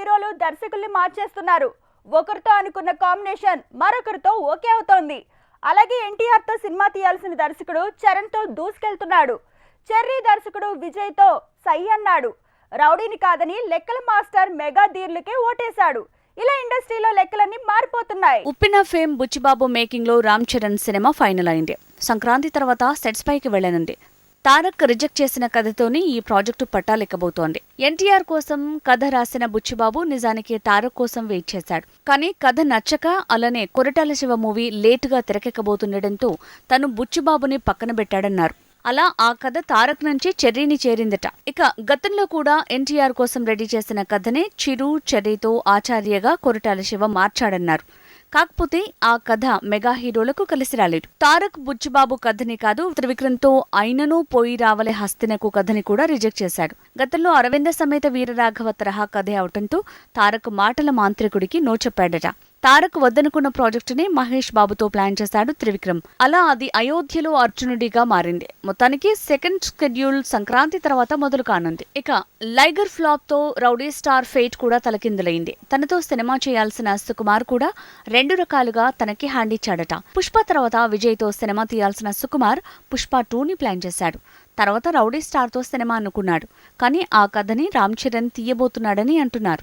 హీరోలు దర్శకుల్ని మార్చేస్తున్నారు. ఒకరితో అనుకున్న కాంబినేషన్ మరొకరితో ఓకే అవుతోంది. అలాగే ఎన్టీఆర్తో సినిమా తీయాల్సిన దర్శకుడు చరణ్తో దూసుకెళ్తున్నాడు. చెర్రీ దర్శకుడు విజయ్తో సై అన్నాడు. రౌడీని కాదని లెక్కల మాస్టర్ మెగా దీర్లకే ఓటేశాడు. ఇలా ఇండస్ట్రీలో లెక్కలన్నీ మారిపోతున్నాయి. ఉప్పిన ఫేమ్ బుచ్చిబాబు మేకింగ్లో రామ్ చరణ్ సినిమా ఫైనల్ అయింది. సంక్రాంతి తర్వాత సెట్స్ పైకి వెళ్ళనుంది. తారక్ రిజెక్ట్ చేసిన కథతోనే ఈ ప్రాజెక్టు పట్టాలెక్కబోతోంది ఎన్టీఆర్ కోసం కథ రాసిన బుచ్చిబాబు నిజానికి తారక్ కోసం వెయిట్ చేశాడు. కానీ కథ నచ్చక అలానే కొరటాల శివ మూవీ లేటుగా తెరకెక్కబోతుండటంతో తను బుచ్చిబాబుని పక్కన పెట్టాడన్నారు. అలా ఆ కథ తారక్ నుంచి చెర్రీని చేరిందట. ఇక గతంలో కూడా ఎన్టీఆర్ కోసం రెడీ చేసిన కథనే చిరు చెర్రీతో ఆచార్యగా కొరటాల శివ మార్చాడన్నారు. కాకపోతే ఆ కథ మెగా హీరోలకు కలిసి రాలేదు. తారక్ బుచ్చిబాబు కథని కాదు త్రివిక్రమ్తో అయినను పోయి రావలే హస్తినకు కథని కూడా రిజెక్ట్ చేశాడు. గతంలో అరవింద సమేత వీరరాఘవ తరహా కథే అవటంతో తారక్ మాటల మాంత్రికుడికి నో చెప్పాడట తారక్ వద్దనుకున్న ప్రాజెక్టుని మహేష్ బాబుతో ప్లాన్ చేశాడు త్రివిక్రమ్. అలా అది అయోధ్యలో అర్జునుడిగా మారింది. మొత్తానికి సెకండ్ షెడ్యూల్ సంక్రాంతి తర్వాత మొదలు కానుంది. ఇక లైగర్ ఫ్లాప్తో రౌడీ స్టార్ ఫేట్ కూడా తలకిందులైంది. తనతో సినిమా చేయాల్సిన సుకుమార్ కూడా రెండు రకాలుగా తనకి హ్యాండ్ ఇచ్చాడట. పుష్ప తర్వాత విజయ్తో సినిమా తీయాల్సిన సుకుమార్ పుష్ప టూని ప్లాన్ చేశాడు. తర్వాత రౌడీ స్టార్తో సినిమా అనుకున్నాడు. కానీ ఆ కథని రామ్ చరణ్ తీయబోతున్నాడని అంటున్నారు.